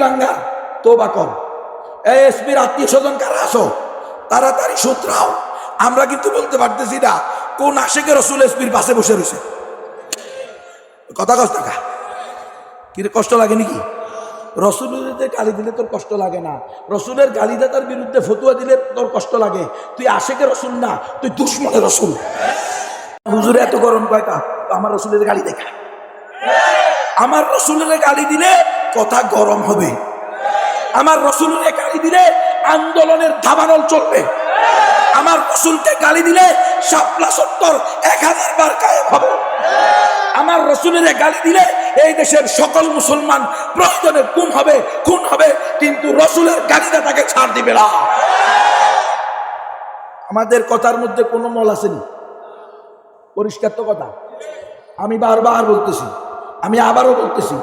কুলাঙ্গা তোবা কর। এসপির আত্মীয় স্বজন কারা আসো তাড়াতাড়ি সূত্রাও আমরা কিন্তু বলতে পারতেছি না, কোন আশেকে রসুল এসপির পাশে বসে রয়েছে। কথা কষ্ট টাকা কি। কষ্ট লাগে নাকি? রসুলের গালি দিলে তোর কষ্ট লাগে না। রসুলের গালিদাতার বিরুদ্ধে ফতুয়া দিলে তোর কষ্ট লাগে। তুই আশেকে রসুল না, তুই দুশ্মনের রসুল। হুজুরে এত গরম কয়টা আমার রসুলের গালি দেখা আমার রসুলের গালি দিলে কথা গরম হবে। আমার রসুলের গালি দিলে আন্দোলনের ধাবানল চলবে। আমার রসুলকে গালি দিলে সাপলা সত্তর এক হাজার বার কায়েম হবে। আমার রসুলের গালি দিলে এই দেশের সকল মুসলমান প্রয়োজনে গুম হবে, খুন হবে, কিন্তু রসুলের গালিটা তাকে ছাড় দিবে না। আমাদের কথার মধ্যে কোনো মল আসেনি। পরিষ্কার তো কথা। আমি বারবার বলতেছি। আমি আবারও বলতেছি।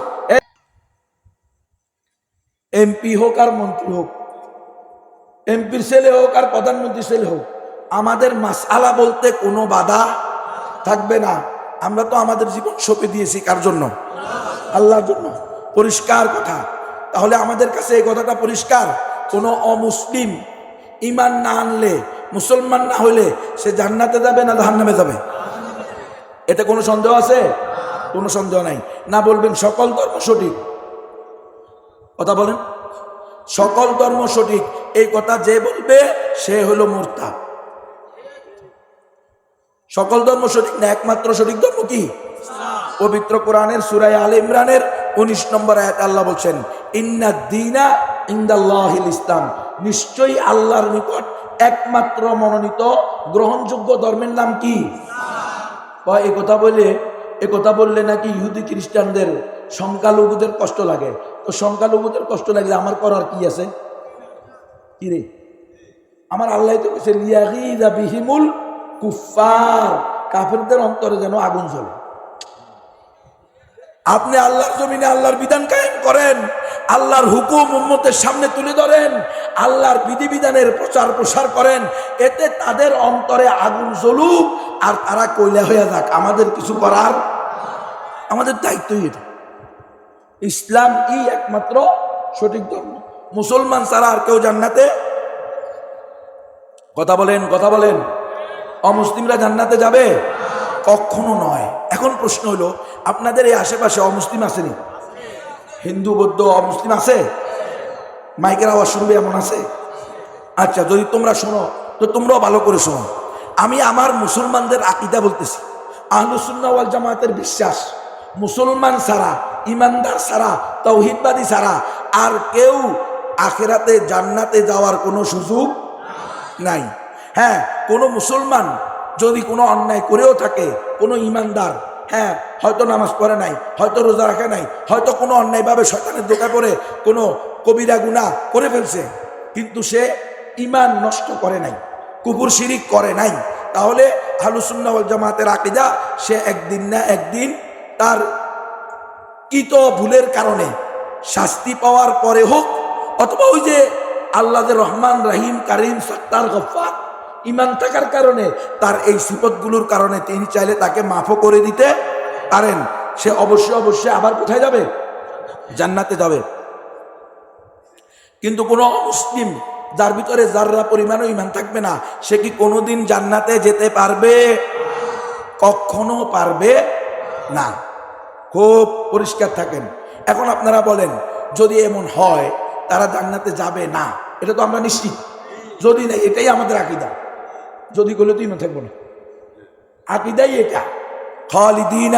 এমপি হোক আর মন্ত্রী হোক এমপির ছেলে হোক আর প্রধানমন্ত্রীর ছেলে হোক, আমাদের মাসালা বলতে কোনো বাধা থাকবে না। আমরা তো আমাদের জীবন সঁপে দিয়েছি, কার জন্য? আল্লাহর জন্য। পরিষ্কার কথা। তাহলে আমাদের কাছে এই কথাটা পরিষ্কার। কোনো অমুসলিম ইমান না আনলে, মুসলমান না হইলে, সে জান্নাতে যাবে না জাহান্নামে যাবে? এতে কোনো সন্দেহ আছে? কোনো সন্দেহ নাই। না বলবেন সকল ধর্ম সঠিক। কথা বলেন। সকল ধর্ম সঠিক, এই কথা যে বলবে সে হলো মোর্তা। সকল ধর্ম সঠিক না, একমাত্র সঠিক ধর্ম কি? পবিত্র কোরআনের সুরাই আল ইমরানের উনিশ নম্বর আয়াত আল্লাহ বলছেন, ইন্না দিনা ইন্দাল্লাহিল ইসলাম। নিশ্চয়ই আল্লাহর নিকট একমাত্র মনোনীত, গ্রহণযোগ্য ধর্মের নাম কি? এ কথা বলে, এ কথা বললে নাকি ইহুদি খ্রিস্টানদের সংখ্যালঘুদের কষ্ট লাগে। তো সংখ্যালঘুদের কষ্ট লাগলে আমার করার কি আছে? কি রে? আমার আল্লাহ তো কেছে বিহিমুল কুফার কাফেরদের অন্তরে যেন আগুন জ্বলে। আপনি আল্লাহর জমিনে আল্লাহর বিধান কায়েম করেন, আল্লাহর হুকুম উম্মতের সামনে তুলে ধরেন, আল্লাহর বিধিবিধানের প্রচার প্রসার করেন, এতে তাদের অন্তরে আগুন জ্বলুক আর তারা কইলা হয়ে যাক, আমাদের কিছু করার, আমাদের দায়িত্বই এটা। ইসলাম ই একমাত্র সঠিক ধর্ম। মুসলমান ছাড়া আর কেউ জান্নাতে? কথা বলেন কথা বলেন। অমুসলিমরা জান্নাতে যাবে? কখনো নয়। এখন প্রশ্ন হলো, আপনাদের এই আশেপাশে অমুসলিম আসেনি হিন্দু, বৌদ্ধ, অমুসলিম আছে? মাইকের আওয়াজ শুনবে এমন আছে? আচ্ছা যদি তোমরা শোনো, তো তোমরাও ভালো করে শোনো। আমি আমার মুসলমানদের আকিদা বলতেছি। আহলুসুন্না ওয়াল জামাতের বিশ্বাস। মুসলমান ছাড়া, ইমানদার ছাড়া, তৌহিদবাদী ছাড়া আর কেউ আখেরাতে জান্নাতে যাওয়ার কোনো সুযোগ নাই। হ্যাঁ কোনো মুসলমান যদি কোনো অন্যায় করেও থাকে, কোনো ইমানদার হ্যাঁ হয়তো নামাজ পড়ে নাই, হয়তো রোজা রাখে নাই, হয়তো কোনো অন্যায়ভাবে শয়তানের দোকা করে কোনো কবিরা গুণা করে ফেলছে, কিন্তু সে ইমান নষ্ট করে নাই কুকুর শিরিক করে নাই, তাহলে আলুসুন্না ওয়াল জামাতের আকিদা সে একদিন না একদিন তার কৃত ভুলের কারণে শাস্তি পাওয়ার পরে হোক, অথবা ওই যে আল্লাহ রহমান রাহিম, কারিম, সত্তার গফার ইমান থাকার কারণে তার এই সিপতগুলোর কারণে তিনি চাইলে তাকে মাফও করে দিতে পারেন। সে অবশ্যই অবশ্যই আবার কোথায় যাবে? জান্নাতে যাবে। কিন্তু কোনো মুসলিম যার ভিতরে যাররা পরিমাণও ইমান থাকবে না, সে কি কোনোদিন জান্নাতে যেতে পারবে? কখনো পারবে না। খুব পরিষ্কার থাকেন। এখন আপনারা বলেন, যদি এমন হয়, তারা জান্নাতে যাবে না, এটা তো আমরা নিশ্চিত। যদি না, এটাই আমাদের আকিদা। যদি করলে তুই ইমান থাকব না। আকিদাই এটা। খালিদিন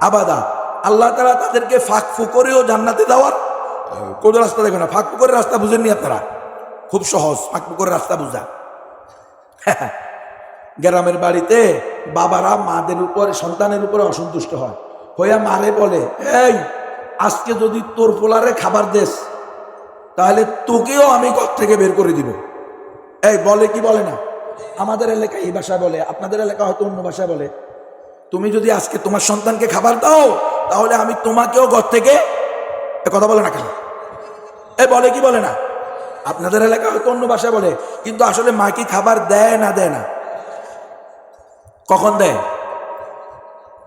আবাদা। আল্লাহ তারা তাদেরকে ফাঁক ফুকরেও জান্নাতে দেওয়ার কোনো রাস্তা দেখবে না। ফাঁক ফুকরের রাস্তা বুঝেননি আপনারা? খুব সহজ ফাঁক ফুকরের রাস্তা বুঝা। গ্রামের বাড়িতে বাবারা মাদের উপরে, সন্তানের উপরে অসন্তুষ্ট হয়। হইয়া মারে বলে, এই, আজকে যদি তোর পোলারে খাবার দেস, তাহলে তোকেও আমি ঘর থেকে বের করে দিব। এই, বলে কি বলে না? আমাদের এলাকায় এই ভাষায় বলে, আপনাদের এলাকা হয়তো অন্য ভাষায় বলে, তুমি যদি আজকে তোমার সন্তানকে খাবার দাও, তাহলে আমি তোমাকেও ঘর থেকে কথা বলে না কেন? এ, বলে কি বলে না? আপনাদের এলাকা হয়তো অন্য ভাষায় বলে, কিন্তু আসলে মা কি খাবার দেয় না দেয় না? কখন দেয়?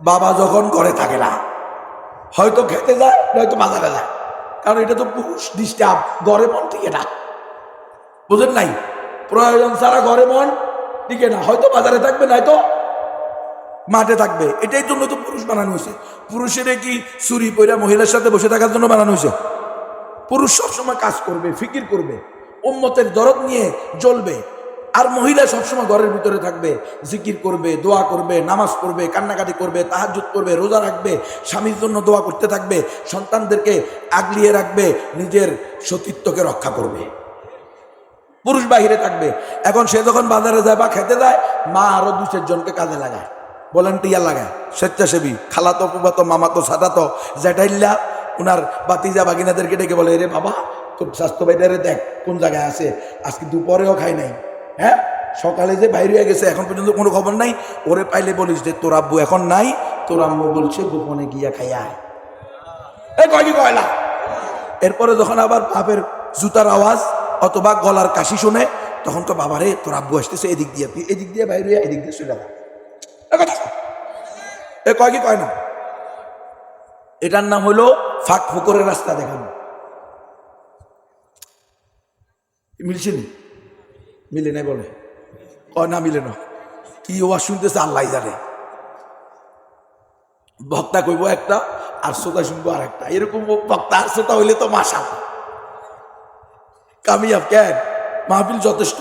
বাবা যখন ঘরে থাকে না, হয়তো খেতে যায়, নয়তো বাজারে যায়। কারণ এটা তো পুরুষ ডিস্টার্ব ঘরে মন টিকে না। বুঝেন নাই? প্রয়োজন ছাড়া ঘরে মন টিকে না। হয়তো বাজারে থাকবে, নয়তো মাঠে থাকবে। এটাই জন্য তো পুরুষ বানানো হয়েছে। পুরুষের কি চুরি পইরা মহিলার সাথে বসে থাকার জন্য বানানো হয়েছে? পুরুষ সবসময় কাজ করবে, ফিকির করবে, উম্মতের দরদ নিয়ে জ্বলবে। আর মহিলা সবসময় ঘরের ভিতরে থাকবে, জিকির করবে, দোয়া করবে, নামাজ পড়বে, কান্নাকাটি করবে তাহাজুত করবে, রোজা রাখবে, স্বামীর জন্য দোয়া করতে থাকবে, সন্তানদেরকে আগলিয়ে রাখবে, নিজের সতীত্বকে রক্ষা করবে। পুরুষ বাহিরে থাকবে। এখন সে যখন বাজারে যায় বা খেতে যায়, মা আরও দু চারজনকে কাজে লাগায়। ভলেন্টিয়ার লাগায়। স্বেচ্ছাসেবী, খালাতো ফুবাতো মামাতো, সাদাতো, জ্যাঠাইল্লা ওনার বাতিজা, বাগিনাদেরকে ডেকে বলে রে বাবা, তোর স্বাস্থ্য বাইরে দেখ, কোন জায়গায় আছে? আজকে দুপুরেও খাই নাই। হ্যাঁ? সকালে যে বাইরে হয়ে গেছে, এখন পর্যন্ত কোনো খবর নাই। ওরে পাইলে বলিস যে, তোর আব্বু এখন নাই, তোর আম্মু বলছে গোপনে গিয়া খাইয়া কয়লা এরপরে যখন আবার বাপের জুতার আওয়াজ অথবা গলার কাশি শুনে, তখন তো বাবারে, তোর আব্বু আসতেছে এদিক দিয়ে এদিক দিয়ে বাইরে এদিক দিয়ে চলে। এ কয় কি কয় না? এটার নাম হলো ফাঁক ফুকরের রাস্তা দেখানো। মিলছে নি? মিলে নাই বলে? কয়, না, মিলে না। কি ওয়াজ শুনতেছে? আল্লাহ জানে। বক্তা কইব একটা আর শ্রোতা শুনব আর একটা এরকম বক্তা আর শ্রোতা হইলে তো মাসা কামিয়াব কেন? মাহফিল যথেষ্ট।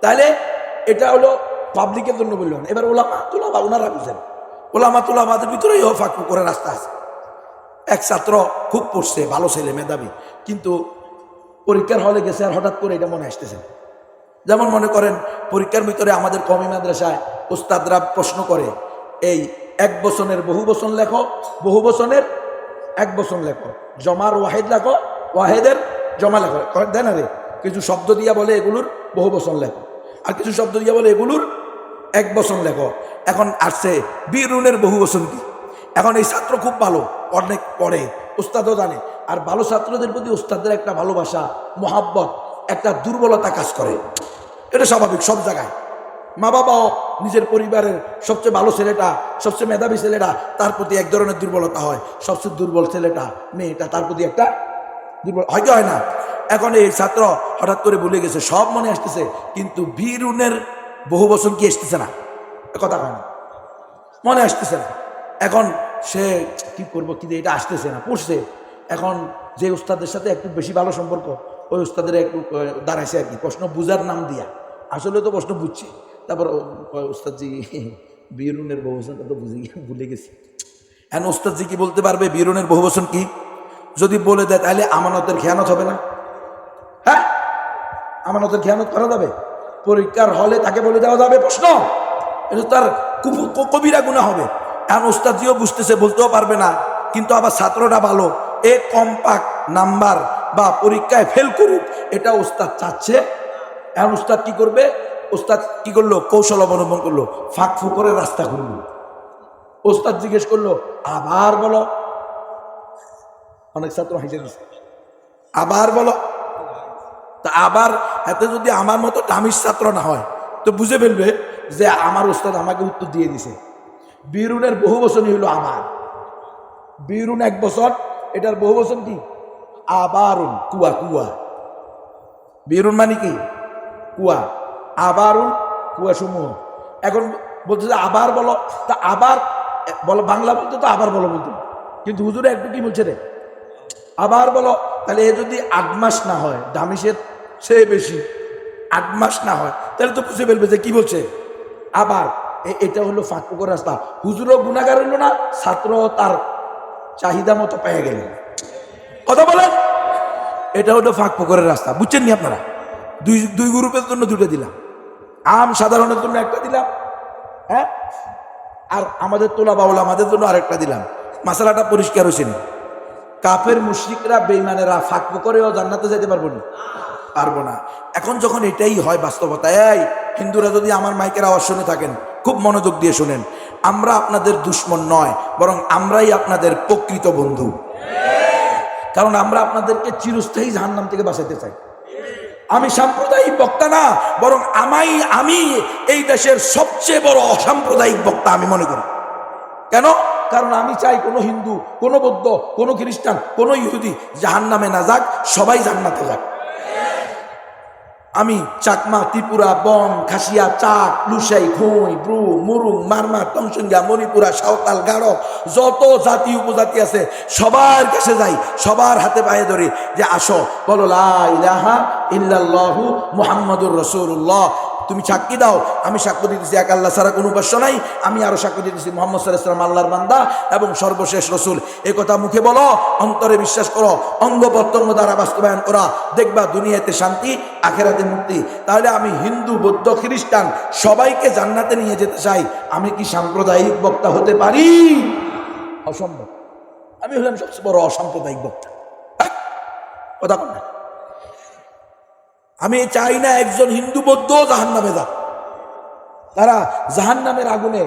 তাহলে এটা হলো পাবলিকের জন্য বললেন এবার ওলামা তুলামা ওনারা বুঝেন। ওলামা তুলামাদের ভিতরেই ফাঁক করে রাস্তা আছে। এক ছাত্র খুব পড়ছে, ভালো ছেলে, মেধাবী। কিন্তু পরীক্ষার হলে গেছে আর হঠাৎ করে এটা মনে আসতেছে। যেমন মনে করেন পরীক্ষার ভিতরে আমাদের কমি মাদ্রাসায় ওস্তাদরা প্রশ্ন করে এই এক বছরের বহু বচন লেখো বহু বচনের এক বচন লেখো। জমার ওয়াহেদ লেখো ওয়াহেদের জমা লেখো। কয়, দেয় না রে কিছু শব্দ দিয়া বলে এগুলোর বহু বচন লেখো। আর কিছু শব্দ দিয়া বলে এগুলোর এক বচন লেখো। এখন আসছে বীরুনের বহু বচন কি? এখন এই ছাত্র খুব ভালো অনেক পড়ে ওস্তাদও জানে। আর ভালো ছাত্রদের প্রতি ওস্তাদের একটা ভালোবাসা মোহাব্বত একটা দুর্বলতা কাজ করে। এটা স্বাভাবিক সব জায়গায়। মা বাবাও নিজের পরিবারের সবচেয়ে ভালো ছেলেটা, সবচেয়ে মেধাবী ছেলেটা, তার প্রতি এক ধরনের দুর্বলতা হয়। সবচেয়ে দুর্বল ছেলেটা, মেয়েটা, তার প্রতি একটা দুর্বল হয় হয় না? এখন এই ছাত্র হঠাৎ করে ভুলে গেছে, সব মনে আসতেছে, কিন্তু বীরুনের বহু বছর কি আসতেছে না? কথা হয় না। মনে আসতেছে না। এখন সে কি করব, কি এটা আসতেছে না পড়ছে এখন যে উস্তাদের সাথে একটু বেশি ভালো সম্পর্ক, ওই উস্তাদের একটু দাঁড়াইছে আর কি, প্রশ্ন বুঝার নাম দিয়া। আসলে তো প্রশ্ন বুঝছি। তারপর ও কয়, উস্তাদজি বীরুনের বহুবচনটা তো বুঝে গিয়ে ভুলে গেছি। এখন উস্তাদজি কি বলতে পারবে? বীরুনের বহুবচন কি? যদি বলে দেয় তাহলে আমানতের খেয়ানত হবে না। হ্যাঁ? আমানতের খেয়ানত করা যাবে? পরীক্ষার হলে তাকে বলে দেওয়া যাবে প্রশ্ন। এটা তার কবিরা গুণা হবে। এখন ওস্তাদিও বুঝতেছে বলতেও পারবে না। কিন্তু আবার ছাত্রটা ভালো। এ কম্পাক্ট নাম্বার বা পরীক্ষায় ফেল করুক এটা ওস্তাদ চাচ্ছে। এখন ওস্তাদ কি করবে? ওস্তাদ কি করল? কৌশল অবলম্বন করল। ফাঁক ফুকরের রাস্তা করল ওস্তাদ জিজ্ঞেস করল, আবার বলো। অনেক ছাত্র হেসে আবার বলো। তা আবার এতে যদি আমার মতো দামির ছাত্র না হয়, তো বুঝে ফেলবে যে আমার ওস্তাদ আমাকে উত্তর দিয়ে দিছে। বীরুনের বহু বছরই হলো আমার। বীরুন এক বছর এটার বহু বছর কি? আবারুন, কুয়া কুয়া। বীরুন মানে কি? কুয়া। আবারুন কুয়া সমূহ। এখন বলছে যে আবার বলো, তা আবার, বলো, বাংলা বলতে তো আবার বলো বলতো কিন্তু হুজুরে একটু কি বলছে রে? আবার বলো, তাহলে এ যদি আট মাস না হয় দামিসের সে বেশি, আট মাস না হয়, তাহলে তো বুঝে ফেলবে যে কি বলছে? আবার এটা হলো ফাঁকুকর রাস্তা। হুজুরও গুণাগার হইল না ছাত্র তার চাহিদা মতো পেয়ে গেলেন কথা বলেন? এটা হলো ফাঁক পুকুরের রাস্তা। বুঝছেন নি আপনারা? দুই দুই গ্রুপের জন্য দুটো দিলাম। আম সাধারণের জন্য একটা দিলাম হ্যাঁ? আর আমাদের তোলা বাউল আমাদের জন্য আরেকটা দিলাম। মশালাটা পরিষ্কার হয়েছে নি। কাফের মুশরিকরা বেইমানেরা ফাঁক করেও জান্নাতে যেতে পারব না। পারব না। এখন যখন এটাই হয় বাস্তবতা, এই হিন্দুরা যদি আমার মাইকের আওয়াজ শুনে থাকেন, খুব মনোযোগ দিয়ে শুনেন, আমরা আপনাদের দুশ্মন নয়, বরং আমরাই আপনাদের প্রকৃত বন্ধু। কারণ আমরা আপনাদেরকে চিরস্থায়ী জাহান্নাম থেকে বাঁচাতে চাই। আমি সাম্প্রদায়িক বক্তা না, বরং আমাই, আমি এই দেশের সবচেয়ে বড় অসাম্প্রদায়িক বক্তা আমি মনে করি। কেন? কারণ আমি চাই কোনো হিন্দু, কোনো বৌদ্ধ, কোনো খ্রিস্টান, কোনো ইহুদি জাহান নামে না যাক, সবাই জান্নাতে যাক। আমি চাকমা, ত্রিপুরা বং খাসিয়া, চাক, লুসাই, খুঁই, ব্রু, মুরুং, মারমা, টংসঙ্গা, মণিপুরা, সাঁওতাল, গাঢ়, যত জাতি উপজাতি আছে, সবার কাছে যাই, সবার হাতে পায়ে ধরে যে আসো, বলো লাহা ইহু মোহাম্মদুর রসুল্লাহ তুমি সাক্ষী দাও। আমি সাক্ষ্য দিতেছি এক আল্লাহ ছাড়া কোনো উপাস্য নাই। আমি আরও সাক্ষ্য দিতেছি মোহাম্মদ সাল্লাহাম আল্লাহর বান্দা এবং সর্বশেষ রসুল। এ কথা মুখে বলো, অন্তরে বিশ্বাস করো অঙ্গ প্রত্যঙ্গ দ্বারা বাস্তবায়ন করা। দেখবা দুনিয়াতে শান্তি, আখেরাতে মুক্তি। তাহলে আমি হিন্দু, বৌদ্ধ, খ্রিস্টান সবাইকে জান্নাতে নিয়ে যেতে চাই। আমি কি সাম্প্রদায়িক বক্তা হতে পারি? অসম্ভব। আমি হলাম সবচেয়ে বড় অসাম্প্রদায়িক বক্তা? কথা কন না। আমি চাই না একজন হিন্দু বৌদ্ধ জাহান নামে যাক। তারা জাহান নামের আগুনে